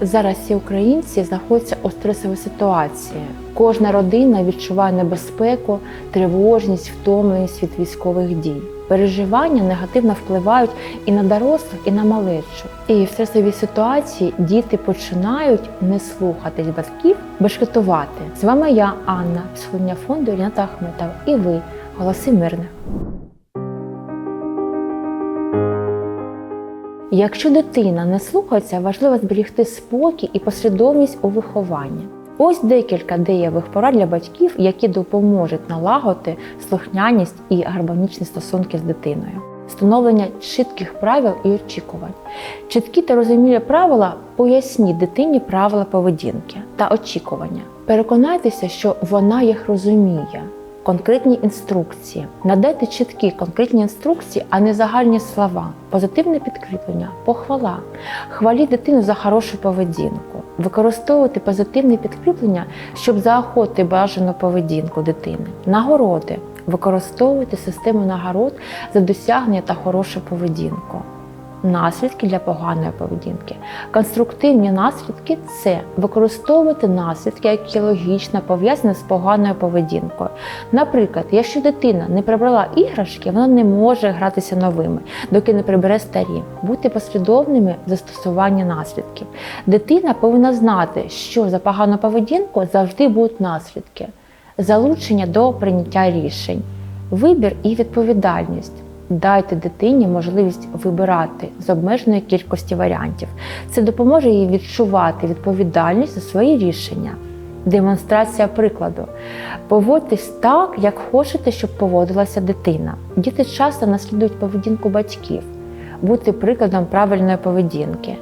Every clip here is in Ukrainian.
Зараз всі українці знаходяться у стресовій ситуації. Кожна родина відчуває небезпеку, тривожність, втомленість від військових дій. Переживання негативно впливають і на дорослих, і на малечу. І в стресовій ситуації діти починають не слухатись батьків, бешкетувати. З вами я, Анна, психологиня фонду Ріната Ахметова, і ви, голоси мирних. Якщо дитина не слухається, важливо зберігти спокій і послідовність у вихованні. Ось декілька дієвих порад для батьків, які допоможуть налагодити слухняність і гармонічні стосунки з дитиною. Встановлення чітких правил і очікувань. Чіткі та розумілі правила поясніть дитині правила поведінки та очікування. Переконайтеся, що вона їх розуміє. Конкретні інструкції. Надайте чіткі конкретні інструкції, а не загальні слова. Позитивне підкріплення, похвала. Хваліть дитину за хорошу поведінку. Використовуйте позитивне підкріплення, щоб заохотити бажану поведінку дитини. Нагороди. Використовуйте систему нагород за досягнення та хорошу поведінку. Наслідки для поганої поведінки. Конструктивні наслідки це використовувати наслідки, які логічно пов'язані з поганою поведінкою. Наприклад, якщо дитина не прибрала іграшки, вона не може гратися новими, доки не прибере старі. Будьте послідовними в застосуванні наслідків. Дитина повинна знати, що за погану поведінку завжди будуть наслідки, залучення до прийняття рішень, вибір і відповідальність. Дайте дитині можливість вибирати з обмеженої кількості варіантів. Це допоможе їй відчувати відповідальність за свої рішення. Демонстрація прикладу. Поводьтесь так, як хочете, щоб поводилася дитина. Діти часто наслідують поведінку батьків. бути прикладом правильної поведінки.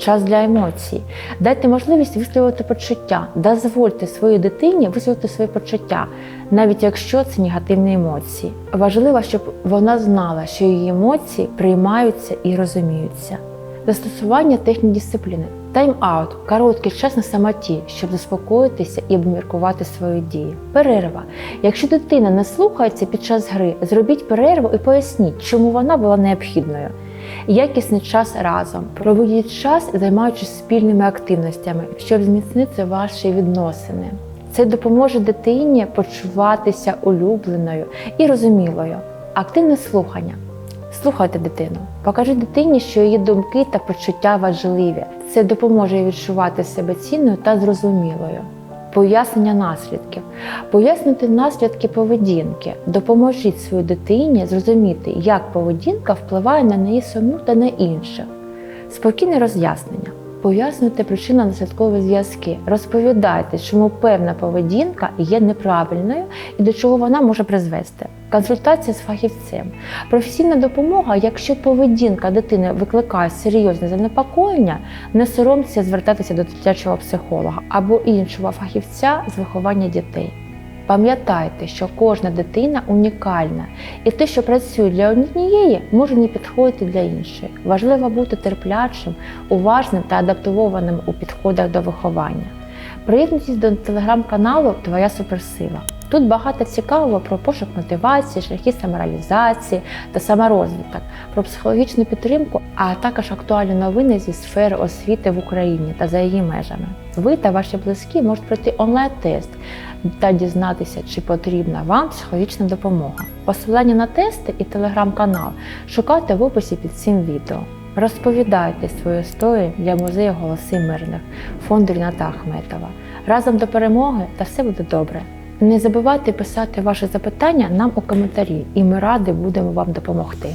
Час для емоцій. Дайте можливість висловити почуття. Дозвольте своїй дитині висловити свої почуття, навіть якщо це негативні емоції. Важливо, щоб вона знала, що її емоції приймаються і розуміються. Застосування технік дисципліни. Тайм-аут короткий час на самоті, щоб заспокоїтися і обміркувати свої дії. Перерва. Якщо дитина не слухається під час гри, зробіть перерву і поясніть, чому вона була необхідною. Якісний час разом. Проведіть час, займаючись спільними активностями, щоб зміцнити ваші відносини. Це допоможе дитині почуватися улюбленою і розумілою. Активне слухання. Слухайте дитину, покажіть дитині, що її думки та почуття важливі. Це допоможе їй відчувати себе цінною та зрозумілою. Пояснення наслідків. Пояснити наслідки поведінки. Допоможіть своїй дитині зрозуміти, як поведінка впливає на неї саму та на інших. Спокійне роз'яснення. Пояснюйте причинно-наслідкові зв'язки. Розповідайте, чому певна поведінка є неправильною і до чого вона може призвести. Консультація з фахівцем. Професійна допомога, якщо поведінка дитини викликає серйозне занепокоєння, не соромтеся звертатися до дитячого психолога або іншого фахівця з виховання дітей. Пам'ятайте, що кожна дитина унікальна, і те, що працює для однієї, може не підходити для іншої. Важливо бути терплячим, уважним та адаптованим у підходах до виховання. Приєднуйтесь до телеграм-каналу Твоя суперсила. Тут багато цікавого про пошук мотивації, шляхи самореалізації та саморозвиток, про психологічну підтримку, а також актуальні новини зі сфери освіти в Україні та за її межами. Ви та ваші близькі можуть пройти онлайн-тест та дізнатися, чи потрібна вам психологічна допомога. Посилання на тести і телеграм-канал шукайте в описі під цим відео. Розповідайте свою історію для музею Голоси Мирних фонду Ріната Ахметова. Разом до перемоги та все буде добре. Не забувайте писати ваші запитання нам у коментарі, і ми раді будемо вам допомогти.